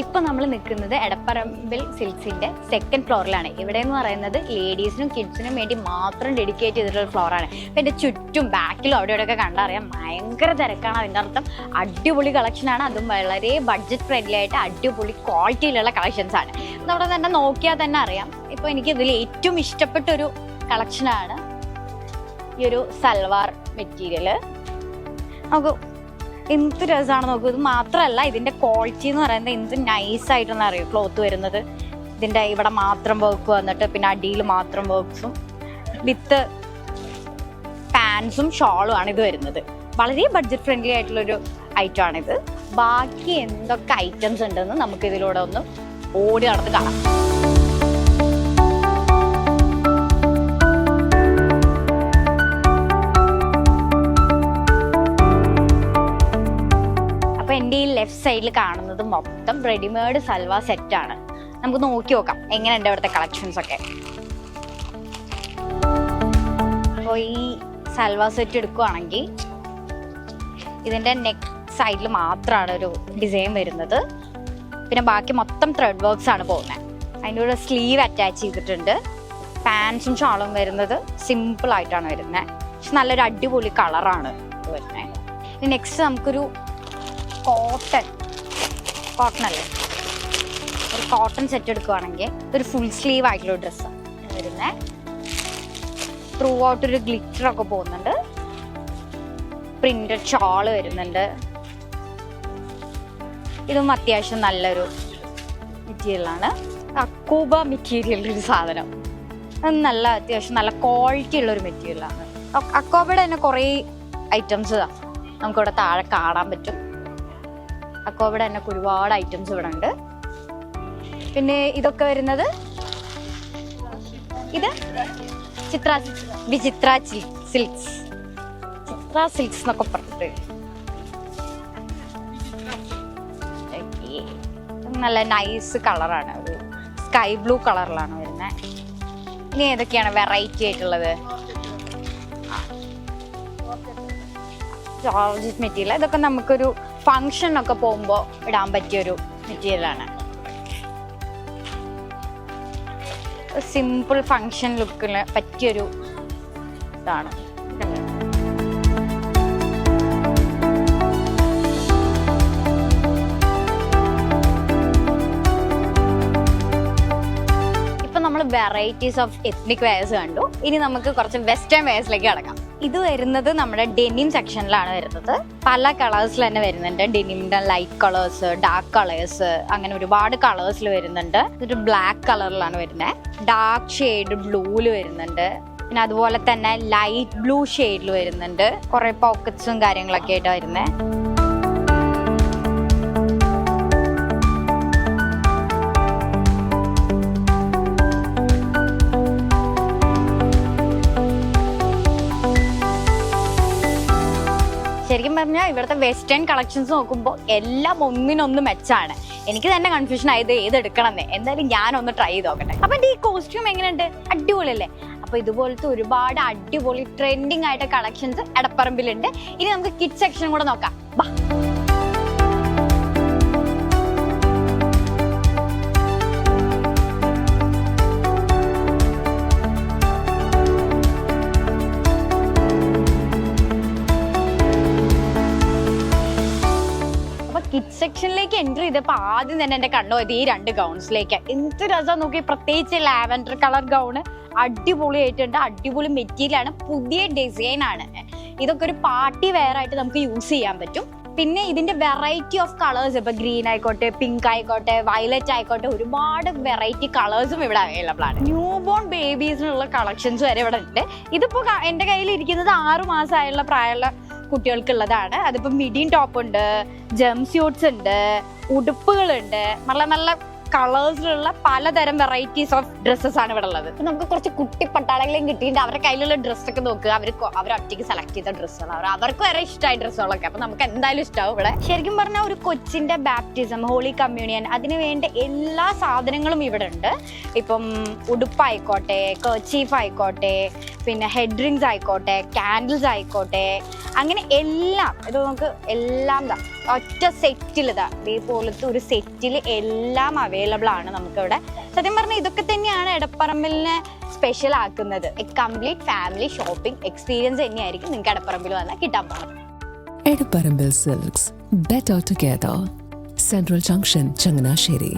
ഇപ്പൊ നമ്മൾ നിൽക്കുന്നത് എടപ്പറമ്പിൽ സിൽക്സിന്റെ സെക്കൻഡ് ഫ്ലോറിലാണ് ഇവിടെ എന്ന് പറയുന്നത് ലേഡീസിനും കിഡ്സിനും വേണ്ടി മാത്രം ഡെഡിക്കേറ്റ് ചെയ്തിട്ടുള്ള ഫ്ലോറാണ് എന്റെ ചുറ്റും ബാക്കിലും അവിടെ ഇവിടെയൊക്കെ കണ്ടറിയാം ഭയങ്കര തിരക്കാണ് അതിന്റെ അർത്ഥം. അടിപൊളി കളക്ഷൻ ആണ്. അതും വളരെ ബഡ്ജറ്റ് ഫ്രണ്ട്ലി ആയിട്ട് അടിപൊളി ക്വാളിറ്റിയിലുള്ള കളക്ഷൻസ് ആണ്. നമ്മുടെ തന്നെ നോക്കിയാൽ തന്നെ അറിയാം. ഇപ്പൊ എനിക്ക് ഇതിൽ ഏറ്റവും ഇഷ്ടപ്പെട്ട ഒരു കളക്ഷനാണ് ഈ ഒരു സൽവാർ മെറ്റീരിയൽ നമുക്ക് എന്ത് രസമാണ് നോക്കൂ ഇത് മാത്രമല്ല ഇതിന്റെ ക്വാളിറ്റി എന്ന് പറയുന്നത് എന്ത് നൈസ് ആയിട്ടെന്ന് അറിയും ക്ലോത്ത് വരുന്നത്. ഇതിന്റെ ഇവിടെ മാത്രം വർക്ക് വന്നിട്ട് പിന്നെ അടിയിൽ മാത്രം വർക്ക്സും വിത്ത് പാൻസും ഷോളും ആണ് ഇത് വരുന്നത്. വളരെ ബഡ്ജറ്റ് ഫ്രണ്ട്ലി ആയിട്ടുള്ളൊരു ഐറ്റം ആണിത് ബാക്കി എന്തൊക്കെ ഐറ്റംസ് ഉണ്ടെന്ന് നമുക്ക് ഇതിലൂടെ ഒന്ന് ഓടി നടന്ന് കാണാം. സൈഡിൽ കാണുന്നത് മൊത്തം റെഡിമെയ്ഡ് സൽവാ ആണ്. നമുക്ക് നോക്കി നോക്കാം എങ്ങനെയുണ്ട് അവിടുത്തെ കളക്ഷൻസ് ഒക്കെ? അപ്പോൾ ഈ സൽവാ സെറ്റ് എടുക്കുവാണെങ്കിൽ ഇതിന്റെ നെക്ക് സൈഡിൽ മാത്രമാണ് ഒരു ഡിസൈൻ വരുന്നത്. പിന്നെ ബാക്കി മൊത്തം ത്രെഡ് വർക്ക്സ് ആണ് പോകുന്നത് അതിന്റെ കൂടെ സ്ലീവ് അറ്റാച്ച് ചെയ്തിട്ടുണ്ട്. പാൻസും ഷാളും വരുന്നത് സിമ്പിൾ ആയിട്ടാണ് വരുന്നത് പക്ഷെ നല്ലൊരു അടിപൊളി കളറാണ് വരുന്നത് നെക്സ്റ്റ് നമുക്കൊരു കോട്ടൺ കോട്ടൺ അല്ലേ? ഒരു കോട്ടൺ സെറ്റ് എടുക്കുവാണെങ്കിൽ ഒരു ഫുൾ സ്ലീവ് ആയിട്ടുള്ള ഡ്രസ്സാണ് വരുന്നത് ത്രൂ ഔട്ട് ഒരു ഗ്ലിറ്റർ ഒക്കെ പോകുന്നുണ്ട്. പ്രിന്റഡ് ഷാൾ വരുന്നുണ്ട്. ഇതും അത്യാവശ്യം നല്ലൊരു മെറ്റീരിയലാണ് അക്കൂബ മെറ്റീരിയലിന്റെ ഒരു സാധനം. നല്ല അത്യാവശ്യം നല്ല ക്വാളിറ്റി ഉള്ള ഒരു മെറ്റീരിയലാണ് അക്കോബയുടെ തന്നെ കുറേ ഐറ്റംസ് നമുക്കിവിടെ താഴെ കാണാൻ പറ്റും. അക്കോബയുടെ തന്നെ ഒരുപാട് ഐറ്റംസ് ഇവിടെ ഉണ്ട്. പിന്നെ ഇതൊക്കെ വരുന്നത് ഇത് ചിത്ര വിചിത്ര സിൽക്സ് ചിത്ര സിൽക്സ് എന്നൊക്കെ പറഞ്ഞിട്ട്. നല്ല നൈസ് കളറാണ് ഒരു സ്കൈ ബ്ലൂ കളറിലാണ് വരുന്നത് ഇനി ഏതൊക്കെയാണ് വെറൈറ്റി ആയിട്ടുള്ളത്? ജോർജ് മെറ്റീരിയൽ ഇതൊക്കെ നമുക്കൊരു ഫങ്ഷൻ ഒക്കെ പോകുമ്പോൾ ഇടാൻ പറ്റിയൊരു മെറ്റീരിയലാണ് സിമ്പിൾ ഫങ്ഷൻ ലുക്കിന് പറ്റിയൊരു ഇതാണ്. ഇപ്പൊ നമ്മൾ വെറൈറ്റീസ് ഓഫ് എത്നിക് വെയർസ് കണ്ടു. ഇനി നമുക്ക് കുറച്ച് വെസ്റ്റേൺ വെയർസിലേക്ക് കിടക്കാം. ഇത് വരുന്നത് നമ്മുടെ ഡെനിം സെക്ഷനിലാണ് വരുന്നത്. പല കളേഴ്സിൽ തന്നെ വരുന്നുണ്ട്. ഡെനിമിന്റെ ലൈറ്റ് കളേഴ്സ് ഡാർക്ക് കളേഴ്സ് അങ്ങനെ ഒരുപാട് കളേഴ്സിൽ വരുന്നുണ്ട്. ഇതൊരു ബ്ലാക്ക് കളറിലാണ് വരുന്നത് ഡാർക്ക് ഷെയ്ഡ് ബ്ലൂവിൽ വരുന്നുണ്ട്. പിന്നെ അതുപോലെ തന്നെ ലൈറ്റ് ബ്ലൂ ഷെയ്ഡിൽ വരുന്നുണ്ട്. കുറെ പോക്കറ്റ്സും കാര്യങ്ങളൊക്കെ ആയിട്ട് വരുന്നത് പറഞ്ഞാൽ ഇവിടുത്തെ വെസ്റ്റേൺ കളക്ഷൻസ് നോക്കുമ്പോൾ എല്ലാം ഒന്നിനൊന്ന് മെച്ചാണ് എനിക്ക് തന്നെ കൺഫ്യൂഷൻ ആയത് ഏത് എടുക്കണമെന്ന് എന്തായാലും ഒന്ന് ട്രൈ ചെയ്ത് നോക്കട്ടെ. അപ്പൊ ഈ കോസ്റ്റ്യൂം എങ്ങനെയുണ്ട്? അടിപൊളിയല്ലേ? അപ്പൊ ഇതുപോലത്തെ ഒരുപാട് അടിപൊളി ട്രെൻഡിങ് ആയിട്ട് കളക്ഷൻസ് എടപ്പറമ്പിലുണ്ട്. ഇനി നമുക്ക് കിഡ് സെക്ഷൻ കൂടെ നോക്കാം. കിഡ് സെക്ഷനിലേക്ക് എൻട്രി ചെയ്തപ്പോൾ ആദ്യം തന്നെ എന്റെ കണ്ണു പോയത് ഈ രണ്ട് ഗൗൺസിലേക്ക് എന്ത് രസം നോക്കി പ്രത്യേകിച്ച് ലാവൻഡർ കളർ ഗൗണ് അടിപൊളിയായിട്ടുണ്ട്. അടിപൊളി മെറ്റീരിയലാണ് പുതിയ ഡിസൈൻ ആണ്. ഇതൊക്കെ ഒരു പാർട്ടി വെയർ ആയിട്ട് നമുക്ക് യൂസ് ചെയ്യാൻ പറ്റും. പിന്നെ ഇതിന്റെ വെറൈറ്റി ഓഫ് കളേഴ്സ് ഇപ്പൊ ഗ്രീൻ ആയിക്കോട്ടെ പിങ്ക് ആയിക്കോട്ടെ വയലറ്റ് ആയിക്കോട്ടെ ഒരുപാട് വെറൈറ്റി കളേഴ്സും ഇവിടെ അവൈലബിൾ ആണ്. ന്യൂ ബോൺ ബേബീസിനുള്ള കളക്ഷൻസ് വരെ ഇവിടെ ഉണ്ട്. ഇതിപ്പോ എന്റെ കയ്യിൽ ഇരിക്കുന്നത് ആറു മാസമായുള്ള പ്രായമുള്ള കുട്ടികൾക്കുള്ളതാണ്. അതിപ്പോ മിഡിയും ടോപ്പ് ഉണ്ട് ജംസ്യൂട്ട്സ് ഉണ്ട് ഉടുപ്പുകളുണ്ട് നല്ല നല്ല കളേഴ്സിലുള്ള പലതരം വെറൈറ്റീസ് ഓഫ് ഡ്രസ്സസ് ആണ് ഇവിടെ ഉള്ളത്. നമുക്ക് കുറച്ച് കുട്ടി പട്ടാളകളെയും കിട്ടിയിട്ട് അവരുടെ കയ്യിലുള്ള ഡ്രസ്സൊക്കെ നോക്കുക അവർ അവർ ഒറ്റയ്ക്ക് സെലക്ട് ചെയ്ത ഡ്രസ്സുകൾ അവർ അവർക്ക് വരെ ഇഷ്ടമായ ഡ്രസ്സുകളൊക്കെ അപ്പൊ നമുക്ക് എന്തായാലും ഇഷ്ടമാവും ഇവിടെ. ശരിക്കും പറഞ്ഞാൽ ഒരു കൊച്ചിന്റെ ബാപ്റ്റിസം ഹോളി കമ്മ്യൂണിയൻ അതിന് വേണ്ട എല്ലാ സാധനങ്ങളും ഇവിടെ ഉണ്ട്. ഇപ്പം ഉടുപ്പായിക്കോട്ടെ കർച്ചീഫ് ആയിക്കോട്ടെ പിന്നെ ഹെഡ് റിങ്സ് ആയിക്കോട്ടെ ക്യാൻഡിൽസ് ആയിക്കോട്ടെ അങ്ങനെ എല്ലാം. ഇത് നമുക്ക് എല്ലാം ഒറ്റ സെറ്റിൽ ഇതാ ഇതേപോലത്തെ ഒരു സെറ്റിൽ എല്ലാം അവൈലബിൾ ആണ് നമുക്കിവിടെ സത്യം പറഞ്ഞാൽ ഇതൊക്കെ തന്നെയാണ് എടപ്പറമ്പിലിനെ സ്പെഷ്യൽ ആക്കുന്നത് കംപ്ലീറ്റ് ഫാമിലി ഷോപ്പിംഗ് എക്സ്പീരിയൻസ് തന്നെയായിരിക്കും നിങ്ങൾക്ക് എടപ്പറമ്പിൽ വന്നാൽ കിട്ടാൻ പോകുന്നത് Ediparambil silks better together. Central junction Changanasheri.